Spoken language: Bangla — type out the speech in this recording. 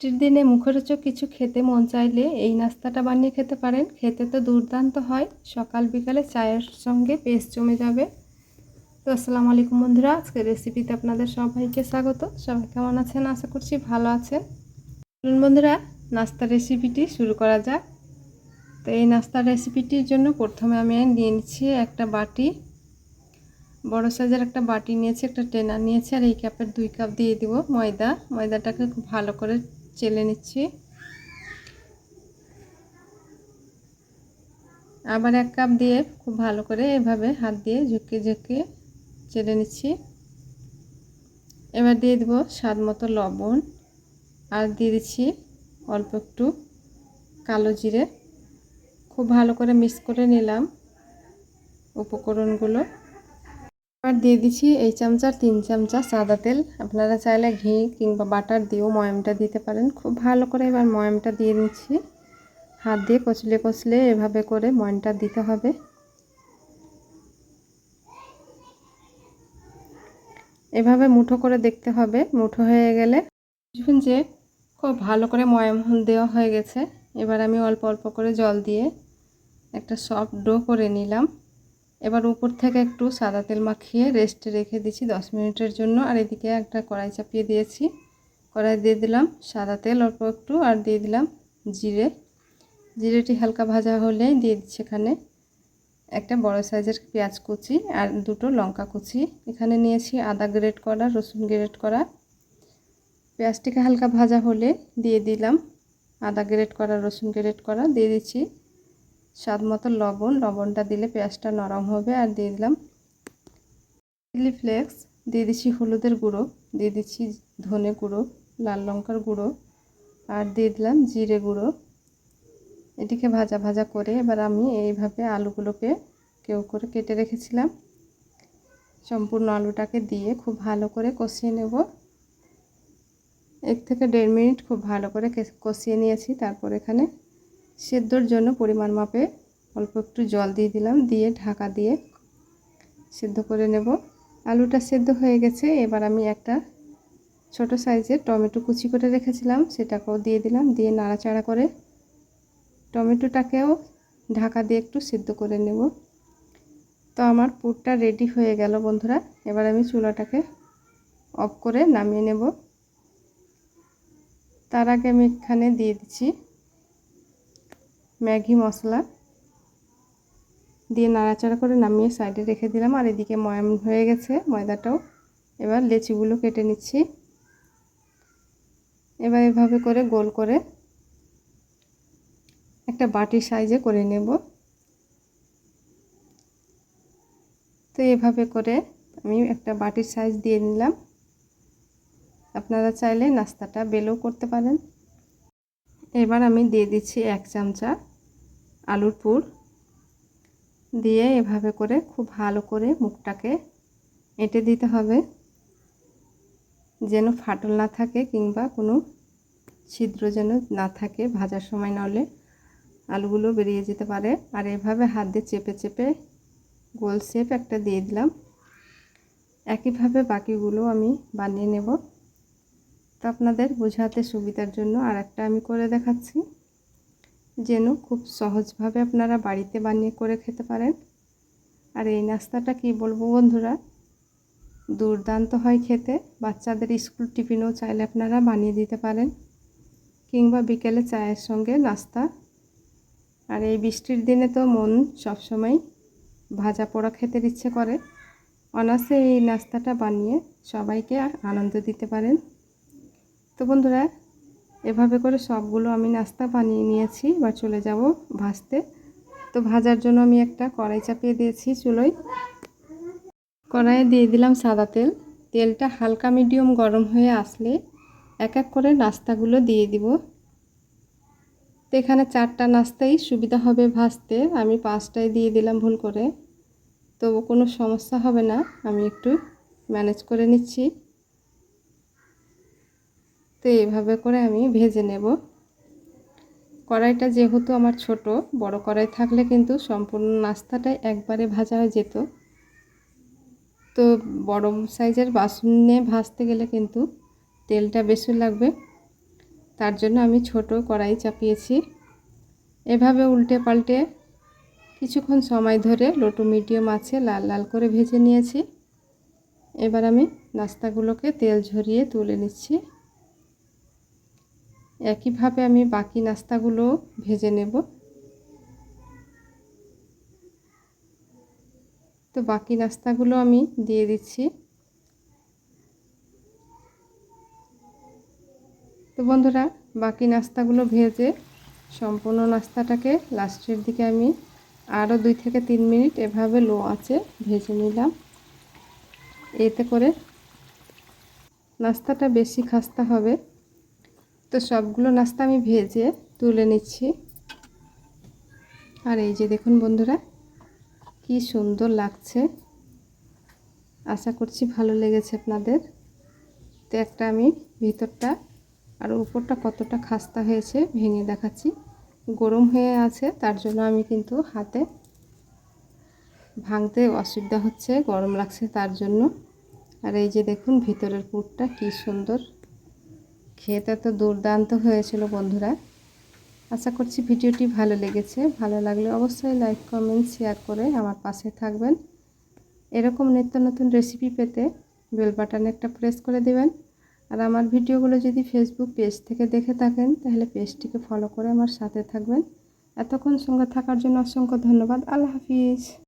বৃষ্টির দিনে মুখরোচক কিছু খেতে মন চাইলে এই নাস্তাটা বানিয়ে খেতে পারেন। খেতে তো দুর্দান্ত হয়। সকাল বিকালে চায়ের সঙ্গে বেশ জমে যাবে। তো আসসালামু আলাইকুম বন্ধুরা, আজকের রেসিপিতে আপনাদের সবাইকে স্বাগত। সবাই কেমন আছেন? আশা করছি ভালো আছেন। চলুন বন্ধুরা নাস্তার রেসিপিটি শুরু করা যাক। তো এই নাস্তার রেসিপিটির জন্য প্রথমে আমি নিয়ে নিচ্ছি একটা বাটি। বড় সাইজের একটা বাটি নিয়েছি, একটা টেনার নিয়েছি, আর এই কাপের দুই কাপ দিয়ে দিব ময়দা। ময়দাটাকে ভালো করে চেলে নিচ্ছি। আবার এক কাপ দিয়ে খুব ভালো করে এভাবে হাত দিয়ে ঝুঁকে ঝুঁকে চেলে নিচ্ছি। এবার দিয়ে দেব স্বাদ মতো লবণ আর দিয়ে দিচ্ছি অল্প একটু কালো জিরে। খুব ভালো করে মিক্স করে নিলাম উপকরণগুলো। এবার দিয়ে দিচ্ছি এই চামচার তিন চামচা সাদা তেল। আপনারা চাইলে ঘি কিংবা বাটার দিয়েও ময়মটা দিতে পারেন। খুব ভালো করে এবার ময়মটা দিয়ে নিচ্ছি। হাত দিয়ে কচলে কচলে এভাবে করে ময়নটা দিতে হবে। এভাবে মুঠো করে দেখতে হবে। মুঠো হয়ে গেলে বুঝবেন যে খুব ভালো করে ময়াম দেওয়া হয়ে গেছে। এবার আমি অল্প অল্প করে জল দিয়ে একটা সফট ডো করে নিলাম। এবার উপর থেকে একটু সাদা তেল মাখিয়ে রেস্টে রেখে দিচ্ছি দশ মিনিটের জন্য। আর এদিকে একটা কড়াই চাপিয়ে দিয়েছি। কড়াই দিয়ে দিলাম সাদা তেল, অল্প একটু, আর দিয়ে দিলাম জিরে। জিরেটি হালকা ভাজা হলেই দিয়ে দিচ্ছি এখানে একটা বড় সাইজের পেঁয়াজ কুচি আর দুটো লঙ্কা কুচি। এখানে নিয়েছি আদা গ্রেট করা, রসুন গ্রেট করা। পেঁয়াজটিকে হালকা ভাজা হলে দিয়ে দিলাম আদা গ্রেট করা, রসুন গ্রেট করা। দিয়ে দিচ্ছি স্বাদ মতো লবণ, লবণটা দিলে পেঁয়াজটা নরম হবে আর দিয়ে দিলাম চিলি ফ্লেক্স দিয়ে দিচ্ছি হলুদের গুঁড়ো, দিয়ে দিচ্ছি ধনে গুঁড়ো, লাল লঙ্কার গুঁড়ো আর দিয়ে দিলাম জিরে গুঁড়ো। এটিকে ভাজা ভাজা করে এবার আমি এইভাবে আলুগুলোকে কেউ করে কেটে রেখেছিলাম। সম্পূর্ণ আলুটাকে দিয়ে খুব ভালো করে কষিয়ে নেব। এক থেকে দেড় মিনিট খুব ভালো করে কষিয়ে নিয়েছি, তারপর এখানে সেদ্ধর জন্য পরিমাণ মাপে অল্প একটু জল দিয়ে দিলাম, দিয়ে ঢাকা দিয়ে সেদ্ধ করে নেব। আলুটা সেদ্ধ হয়ে গেছে, এবার আমি একটা ছোট সাইজের টমেটো কুচি করে রেখেছিলাম, সেটাকেও দিয়ে দিলাম, দিয়ে নাড়াচাড়া করে টমেটোটাকেও ঢাকা দিয়ে একটু সিদ্ধ করে নেব। তো আমার পুরটা রেডি হয়ে গেল বন্ধুরা, এবার আমি চুলাটাকে অফ করে নামিয়ে নেব। তার আগে আমি এখানে দিয়ে দিচ্ছি ম্যাগি মশলা দিয়ে নাড়াচাড়া করে নামিয়ে সাইডে রেখে দিলাম। আর এদিকে ময়াম হয়ে গেছে ময়দাটাও। এবার লেচিগুলো কেটে নিচ্ছি। এবার এভাবে করে গোল করে একটা বাটির সাইজে করে নেব। তো এভাবে করে আমি একটা বাটির সাইজ দিয়ে নিলাম। আপনারা চাইলে নাস্তাটা বেলও করতে পারেন। এবার আমি দিয়ে দিচ্ছি এক চামচা আলুর পুর। দিয়ে এভাবে করে খুব ভালো করে মুখটাকে এঁটে দিতে হবে। যেন ফাটল না থাকে কিংবা কোনো ছিদ্র যেন না থাকে, ভাজার সময় নাহলে আলুগুলো বেরিয়ে যেতে পারে। আর এভাবে হাত দিয়ে চেপে চেপে গোল শেপ একটা দিয়ে দিলাম। একইভাবে বাকিগুলো আমি বানিয়ে নেব। আপনাদের বোঝাতে সুবিধার জন্য আর একটা আমি করে দেখাচ্ছি। যেন খুব সহজভাবে আপনারা বাড়িতে বানিয়ে করে খেতে পারেন। আর এই নাস্তাটা কি বলব বন্ধুরা? দুর্দান্ত হয় খেতে। বাচ্চাদের স্কুল টিফিনও চাইলে আপনারা বানিয়ে দিতে পারেন। কিংবা বিকেলে চায়ের সঙ্গে নাস্তা। আর এই বৃষ্টির দিনে তো মন সবসময় ভাজা পোড়া খেতে ইচ্ছে করে। অনাসে এই নাস্তাটা বানিয়ে সবাইকে আনন্দ দিতে পারেন। তো বন্ধুরা, এভাবে করে সবগুলো আমি নাস্তা বানিয়ে নিয়েছি বা চলে যাব ভাজতে। তো ভাজার জন্য আমি একটা কড়াই চাপিয়ে দিয়েছি চুলোয়। কড়াইয়ে দিয়ে দিলাম সাদা তেল। তেলটা হালকা মিডিয়াম গরম হয়ে আসলে এক এক করে নাস্তাগুলো দিয়ে দিব। তো এখানে চারটা নাস্তাই সুবিধা হবে ভাজতে। আমি পাঁচটায় দিয়ে দিলাম ভুল করে। তো কোনো সমস্যা হবে না, আমি একটু ম্যানেজ করে নিচ্ছি। তো এইভাবে করে আমি ভেজে নেব। কড়াইটা যেহেতু আমার ছোট, বড় কড়াই থাকলে কিন্তু সম্পূর্ণ নাস্তাটাই একবারে ভাজা হয়ে যেত। তো বড় সাইজের বাসনে ভাজতে গেলে কিন্তু তেলটা বেশি লাগবে। তার জন্য আমি ছোট কড়াই চাপিয়েছি। এভাবে উল্টে পাল্টে কিছুক্ষণ সময় ধরে লোটো মিডিয়াম আছে লাল লাল করে ভেজে নিয়েছি। এবার আমি নাস্তাগুলোকে তেল ঝরিয়ে তুলে নিচ্ছি। একইভাবে আমি বাকি নাস্তাগুলো ভেজে নেব। তো বাকি নাস্তাগুলো আমি দিয়ে দিচ্ছি। তো বন্ধুরা, বাকি নাস্তাগুলো ভেজে সম্পূর্ণ নাস্তাটাকে লাস্টের দিকে আমি আরও দুই থেকে তিন মিনিট এভাবে লো আছে ভেজে নিলাম। এতে করে নাস্তাটা বেশি খাস্তা হবে। তো সবগুলো নাস্তা আমি ভেজে তুলে নিচ্ছি। আর এই যে দেখুন বন্ধুরা, কি সুন্দর লাগছে। আশা করছি ভালো লেগেছে আপনাদের। তো একটা আমি ভিতরটা আর উপরটা কতটা খাস্তা হয়েছে ভেঙে দেখাচ্ছি। গরম হয়ে আছে, তার জন্য আমি কিন্তু হাতে ভাঙতে অসুবিধা হচ্ছে, গরম লাগছে তার জন্য। আর এই যে দেখুন ভিতরের পুরটা কি সুন্দর। খেতে তো দুর্দান্ত হয়েছিল বন্ধুরা। আশা করছি ভিডিওটি ভালো লেগেছে। ভালো লাগলে অবশ্যই লাইক, কমেন্ট, শেয়ার করে আমার পাশে থাকবেন। এরকম নিত্য নতুন রেসিপি পেতে বেল বাটনে একটা প্রেস করে দেবেন। আর আমার ভিডিওগুলো যদি ফেসবুক পেজ থেকে দেখে থাকেন, তাহলে পেজটিকে ফলো করে আমার সাথে থাকবেন। এতক্ষণ সঙ্গে থাকার জন্য অসংখ্য ধন্যবাদ। আল্লাহ হাফিজ।